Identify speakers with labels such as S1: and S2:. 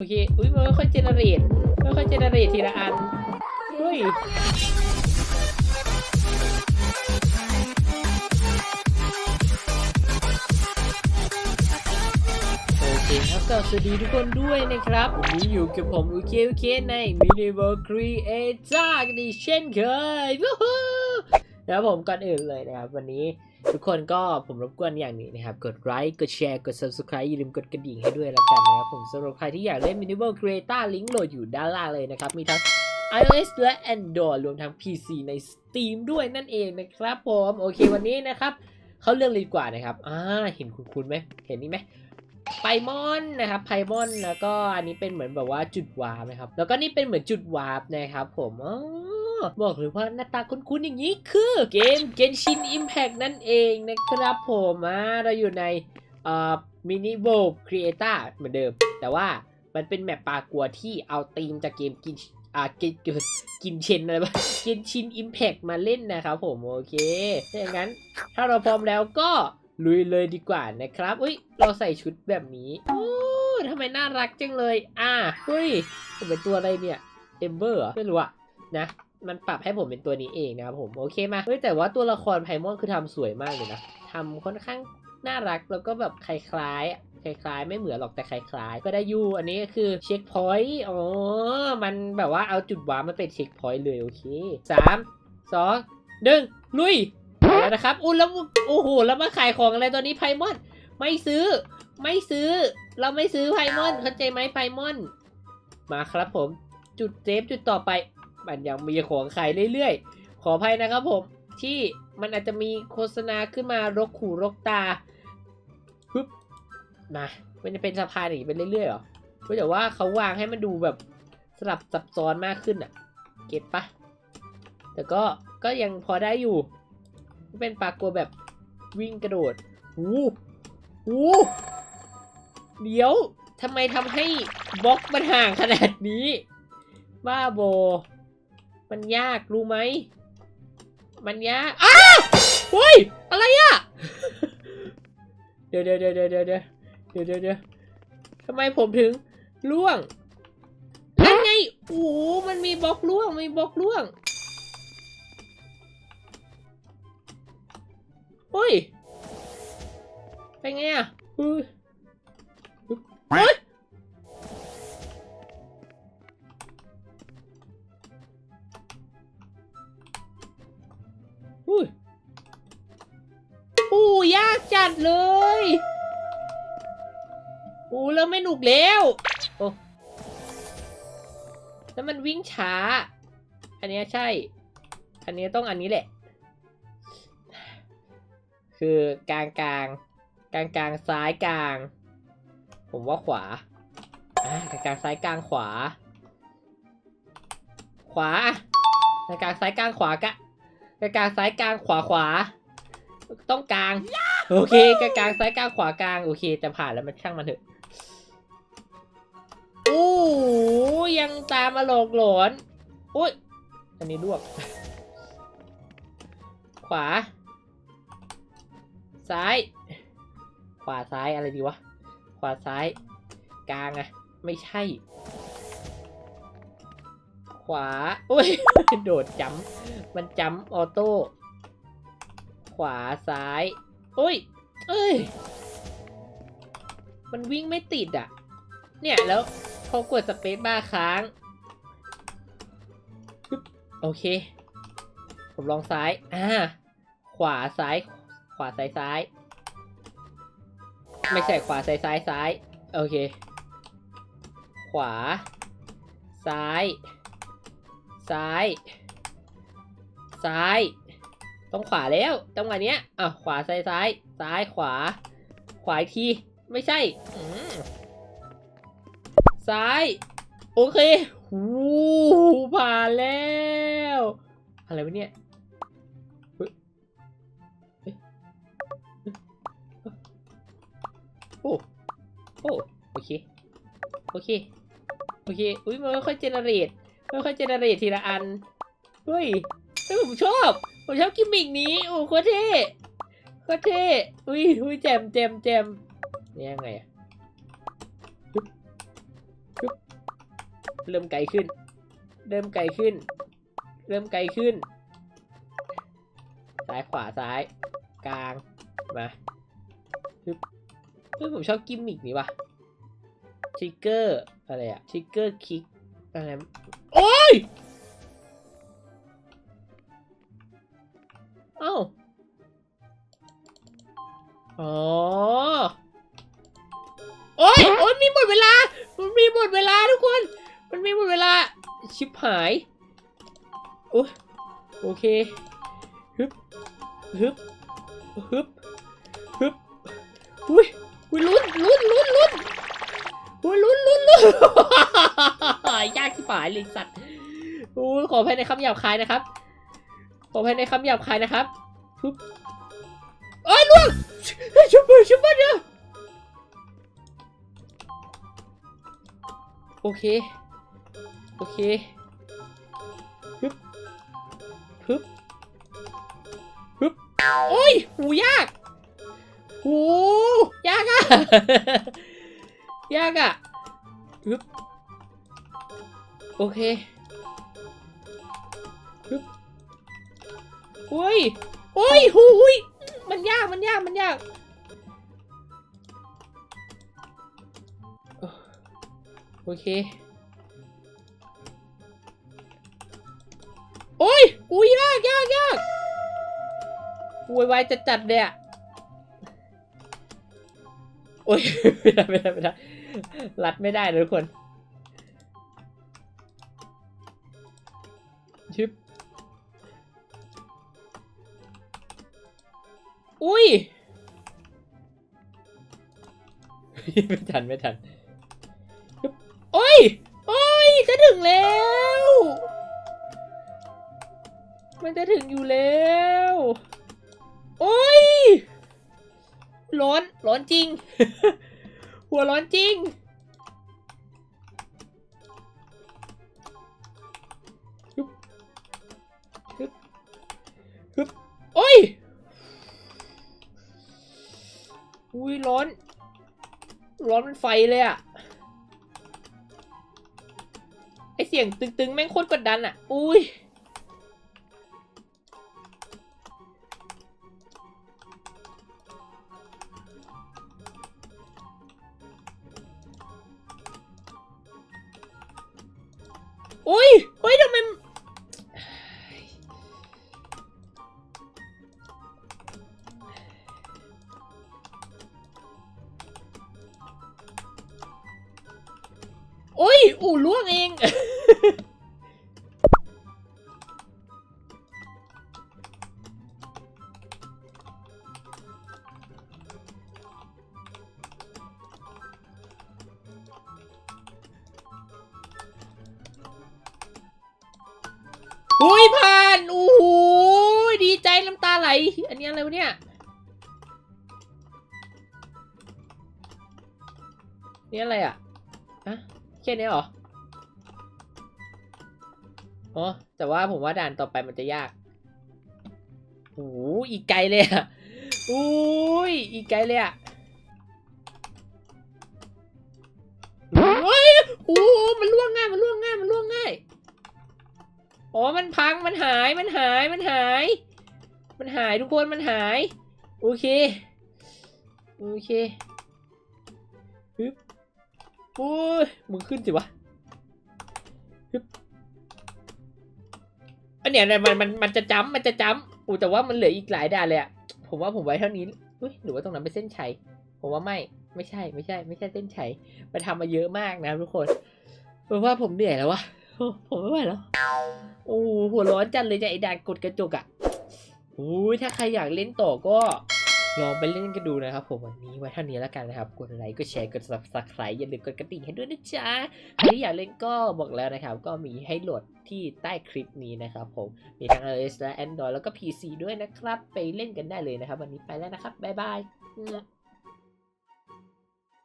S1: โอเค อุ้ยมันค่อยเจเนเรตค่อยเจเนเรตทีละอันเฮ้ยโอเคครับก็สวัสดีทุกคนด้วยนะครับวันนี้อยู่กับผมโอเคโอเคใน Minimal Creator กันอีกเช่นเคยวู้ฮู้แล้วผมก่อนอื่นเลยนะครับ วันนี้ทุกคนก็ผมรบกวนอย่างนี้นะครับ กดไลค์กดแชร์กด Subscribe อย่าลืมกดกระดิ่งให้ด้วยแล้วกันนะครับผมสำหรับใครที่อยากเล่น Minimal Creator ลิงก์โหลดอยู่ด้านล่างเลยนะครับ มีทั้ง iOS และ Android รวมทั้ง PC ใน Steam ด้วยนั่นเองนะครับผมโอเควันนี้นะครับเขาเรื่องเลยดีกว่านะครับอ่าเห็นคุณๆไหมเห็นนี่ไหมไพมอนนะครับไพมอนแล้วก็อันนี้เป็นเหมือนแบบว่าจุดวาร์ปนะครับแล้วก็นี่เป็นเหมือนจุดวาร์ปนะครับผมอ๋อ บอกเลยว่าหน้าตาคุ้นๆอย่างนี้คือเกม Genshin Impact นั่นเองนะครับผมอ่าเราอยู่ในเอ่อมินิโบครีเอเต้าเหมือนเดิม แต่ว่ามันเป็นแมปปากัวที่เอาธีมจากเกมกินอ่ากินกินเชนอะไรบ้างกินชินอิมแพกมาเล่นนะครับผมโอเคถ้าอย่างนั้น ถ้าเราพร้อมแล้วก็ลุยเลยดีกว่านะครับอุ้ยเราใส่ชุดแบบนี้โอ้ทำไมน่ารักจังเลย อ่าเฮ้ยเป็นตัวอะไรเนี่ยเอมเบอร์ไม่รู้อะนะ มันปรับให้ผมเป็นตัวนี้เองนะครับผมโอเคมาเฮ้ยแต่ว่าตัวละครไพมอนคือทำสวยมากเลยนะทำค่อนข้างน่ารักแล้วก็แบบคล้ายๆคล้ายๆ ไม่เหมือนหรอกแต่คล้ายๆ ก็ได้อยู่ อันนี้ก็คือเช็คพอยต์อ๋อ มันแบบว่าเอาจุดว้าร์ปมาเป็นเช็คพอยต์เลยโอเคสามสองหนึ่งลุยแล้วนะครับอุ้แล้วโอ้โหแล้วมาขายของอะไรตอนนี้ไพมอน ไม่ซื้อ ไม่ซื้อ เราไม่ซื้อไพมอนเข้าใจไหมไพมอน มาครับผม จุดเซฟจุดต่อไป มันยังมีของขายเรื่อยๆ ขออภัยนะครับผมที่มันอาจจะมีโฆษณาขึ้นมารกหูรกตาฮึบมามันจะเป็นสะพานอย่างนี้ไปเรื่อยๆหรอเฮ้ยแต่ว่าเขาวางให้มันดูแบบสลับซับซ้อนมากขึ้นอะเก็ตปะแต่ก็ก็ยังพอได้อยู่ เป็นปลากลัวแบบวิ่งกระโดดหูหูเดี๋ยวทำไมทำให้บล็อกมันห่างขนาดนี้ บ้าโบ มันยากรู้ไหม มันยาก อ้าวเฮ้ย อะไรอะเดี๋ยวเดี๋ยวเดี๋ยวเดี๋ยวเดี๋ยวเดี๋ยวเดี๋ยวเดี๋ยวทำไมผมถึงล่วงนั่นไง โอ้โหมันมีบล็อกล่วง มีบล็อกล่วงเฮ้ยเป็นไงอะเฮ้ยเฮ้ยอุ้ย ไม่หนุกแล้วโอ้แล้วมันวิ่งช้า อันนี้ใช่ อันนี้ต้องอันนี้แหละ คือกลางกลางกลางกลางซ้ายกลาง ผมว่าขวาอกลางกลางซ้ายกลางขวา ขวากลางกลางซ้ายกลางขวากะกลางกลางซ้ายกลางขวาขวา ต้องกลาง โอเคกลางกลางซ้ายกลางขวากลาง โอเค จะผ่านแล้วมันช่างมันเถอะ ยังตามมาหลอกหลอน อุ้ย อันนี้ลวก ขวา ซ้าย ขวาซ้ายอะไรดีวะ ขวาซ้าย กลางอะไม่ใช่ ขวาโอ้ย โดดจำมันจำออโต้ ขวาซ้ายโอ้ย เอ้ย มันวิ่งไม่ติดอะเนี่ยแล้ว พอกดสเปซบ้าค้าง โอเค ผมลองซ้าย อ่า ขวาซ้าย ขวาซ้ายซ้าย ไม่ใช่ขวาซ้ายซ้ายซ้าย โอเค ขวา ซ้าย ซ้าย ซ้ายต้องขวาแล้วจังหวะเนี้ยอะขวาซ้ายซ้าย ซ้ายขวา ขวาอีกที ไม่ใช่อื ซ้าย โอเคหูผ่านแล้ว อะไรวะเนี่ยโอ้โอ้โอเค โอเค โอเค อุ้ยมันค่อยเจเนเรตค่อยเจเนเรตทีละอัน เฮ้ยเฮ้ยผมชอบ ผมชอบกิมมิกนี้ โอ้โคตรเท่โคตรเท่ อุ้ยอุ้ยแจมแจมแจมนี่ยังไงอะ เริ่มไกลขึ้น เริ่มไกลขึ้น เริ่มไกลขึ้น ซ้ายขวาซ้าย กลาง มาฮึบเฮ้ยผมชอบกิมมิกนี้ว่ะทริกเกอร์อะไรอะทริกเกอร์คิกอะไรโอ้ยเอ้าอ๋อโอ้ยโอ้ยมีหมดเวลามันมีหมดเวลาทุกคน มันไมีหมดเวลา ชิบหาย โอ้โอเค ฮึบ ฮึบ ฮึบ ฮึบ อุ้ยอุ้ยลุ้นลุ้นลุ้นลุ้นอุ้ยลุ้นลุ้นลุ้นยากที่ป่ายเลยสัตว์อุ้ยขอภายในคำหยาบคายนะครับ ขอภายในคำหยาบคายนะครับฮึบเอ้ยล่วงชุบชุบมือเดียวโอเค โอเคฮึบฮึบฮึบโอ้ย หูยาก หูยากอะยากอะฮึบโอเคฮึบโอ้ย โอ้ยหูยมันยาก มันยาก มันยากโอเค โอ้ยอุ้ยยากยากยากโวยวายจะจัดเลยอะโอ้ยไม่ได้ไม่ได้ไม่ได้รัดไม่ได้เลยทุกคนชิบอุ้ยไม่ทันไม่ทันโอ้ย โอ้ย จะถึงแล้ว มันจะถึงอยู่แล้ว โอ้ย ร้อน ร้อนจริง หัวร้อนจริง ฮึบ ฮึบ ฮึบ โอ้ย อุ้ยร้อน ร้อนเป็นไฟเลยอะไอเสียงตึงๆ แม่งโคตรกดดันอะอุ้ย อุ้ยเฮ้ยทำไมโอ้ย อู่ล่วงเอง อุ้ยผ่านโอ้โหดีใจน้ำตาไหล อันนี้อะไรวะเนี่ย นี่อะไรอะอะแค่นี้เหรอ อ๋อ แต่ว่าผมว่าด่านต่อไปมันจะยากโอ้โหอีกไกลเลยอะอุ้ยอีกไกลเลยอะเฮ้ยโอ้โหมันล่วงง่าย มันล่วงง่าย มันล่วงง่าย อ๋อ มันพัง มันหาย มันหาย มันหาย มันหายทุกคน มันหาย โอเค โอเคฮึบโอ้ย มึงขึ้นสิวะฮึบอันเนี้ยมัน มัน มันจะจ้ำมันจะจ้ำอู้แต่ว่ามันเหลืออีกหลายด่านเลยอะผมว่าผมไว้เท่านี้เฮ้ย หรือว่าตรงนั้นเป็นเส้นชัย ผมว่าไม่ ไม่ใช่ ไม่ใช่ ไม่ใช่เส้นชัย มันทำมาเยอะมากนะทุกคนเพราะว่าผมเหนื่อยแล้ววะ ผมไม่ไหวแล้ว โอ้โหหัวร้อนจัดเลยจ้ะไอ้ด่านกดกระจกอะ่ะโอ้ยถ้าใครอยากเล่นต่อก็ลองไปเล่นกันดูนะครับผมวันนี้ไว้เท่านี้แล้วกันนะครับ กดไลค์กดแชร์กด subscribe อย่าลืมกดกระดิ่งให้ด้วยนะจ๊ะใครที่อยากเล่นก็บอกแล้วนะครับ ก็มีให้โหลดที่ใต้คลิปนี้นะครับผมมีทั้ง iOS และ Android แล้วก็ PC ด้วยนะครับ ไปเล่นกันได้เลยนะครับ วันนี้ไปแล้วนะครับบ๊ายบาย